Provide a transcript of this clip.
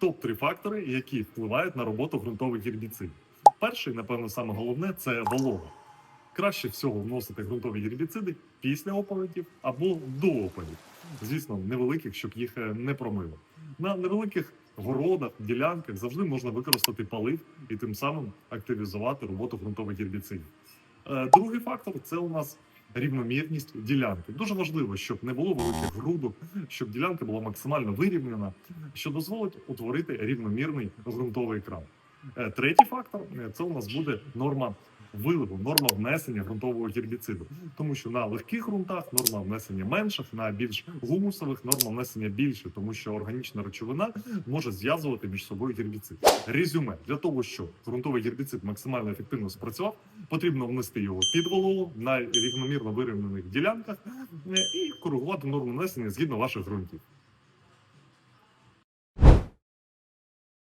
топ 3 фактори, які впливають на роботу ґрунтових гербіцидів. Перший, напевно, саме головне це волога. Краще всього вносити ґрунтові гербіциди після опадів або до опадів. Звісно, невеликих, щоб їх е, не промило. На невеликих городах, ділянках завжди можна використати палив і тим самим активізувати роботу ґрунтових гербіцидів. Е, Другий фактор це у нас рівномірність ділянки. Дуже важливо, щоб не було великих грудок, щоб ділянка була максимально вирівнена, що дозволить утворити рівномірний ґрунтовий екран. Е, Третій фактор е, це у нас буде норма виливу, норма внесення ґрунтового гербіциду, тому що на легких ґрунтах норма внесення менших, на більш гумусових норма внесення більше, тому що органічна речовина може зв'язувати між собою гербіцид. Резюме для того, щоб ґрунтовий гербіцид максимально ефективно спрацював, потрібно внести його під вологу на рівномірно вирівнених ділянках е, і коригувати норму внесення згідно ваших ґрунтів.